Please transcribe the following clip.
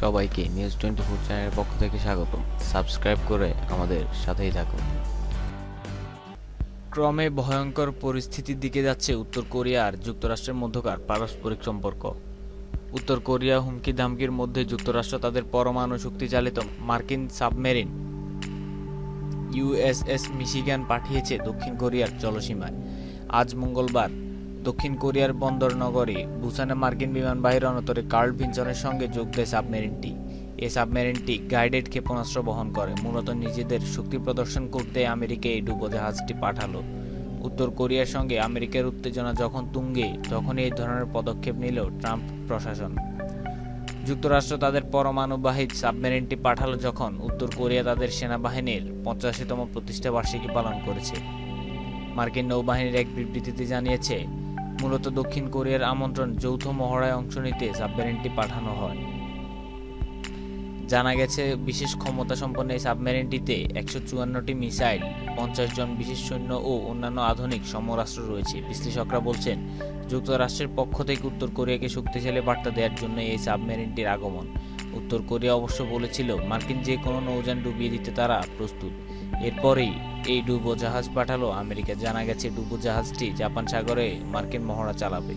সবাইকে news twenty four চ্যানেলের পক্ষ থেকে স্বাগত সাবস্ক্রাইব করে আমাদের সাথেই থাকুন। ক্রমে ভয়ঙ্কর পরিস্থিতির দিকে যাচ্ছে উত্তর কোরিয়া আর যুক্তরাষ্ট্রের মধ্যকার পারস্পরিক সম্পর্ক। উত্তর কোরিয়া হুমকি ধামকির মধ্যে যুক্তরাষ্ট্র তাদের পরমাণু শক্তি চালিত মার্কিন সাবমেরিন ইউএসএস মিশিগান পাঠিয়েছে দক্ষিণ কোরিয়ার জলসীমায়। আজ মঙ্গলবার দক্ষিণ কোরিয়ার বন্দর নগরী বুসানে মার্কিন বিমানবাহী রণতরী কার্ল ভিনসনের সঙ্গে যোগ দেয় সাবমেরিনটি। এই সাবমেরিনটি গাইডেড ক্ষেপণাস্ত্র বহন করে। মূলত নিজেদের শক্তি প্রদর্শন করতে আমেরিকা এই ডুবোজাহাজটি পাঠালো। উত্তর কোরিয়ার সঙ্গে আমেরিকার উত্তেজনা যখন তুঙ্গে, তখনই এই ধরনের পদক্ষেপ নিল ট্রাম্প প্রশাসন। যুক্তরাষ্ট্র তাদের পরমাণুবাহী সাবমেরিনটি পাঠালো যখন উত্তর কোরিয়া তাদের সেনাবাহিনীর পঞ্চাশিতম প্রতিষ্ঠা বার্ষিকী পালন করেছে। মার্কিন নৌবাহিনীর এক বিবৃতিতে জানিয়েছে মূলত দক্ষিণ কোরিয়ার আমন্ত্রণ যৌথ মহড়ায় অংশ নিতে সাবমেরিনটি পাঠানো হয়। জানা গেছে, বিশেষ ক্ষমতা সম্পন্ন এই সাবমেরিনটিতে একশো চুয়ান্নটি মিসাইল, পঞ্চাশ জন বিশেষ সৈন্য ও অন্যান্য আধুনিক সমরাস্ত্র রয়েছে। বিশ্লেষকরা বলছেন, যুক্তরাষ্ট্রের পক্ষ থেকে উত্তর কোরিয়াকে শক্তিশালী বার্তা দেওয়ার জন্য এই সাবমেরিনটির আগমন। উত্তর কোরিয়া অবশ্য বলেছিল, মার্কিন যে কোনো নৌযান ডুবিয়ে দিতে তারা প্রস্তুত। এরপরেই এই ডুবোজাহাজ পাঠালো আমেরিকা। জানা গেছে ডুবোজাহাজটি জাপান সাগরে মার্কিন মহড়া চালাবে।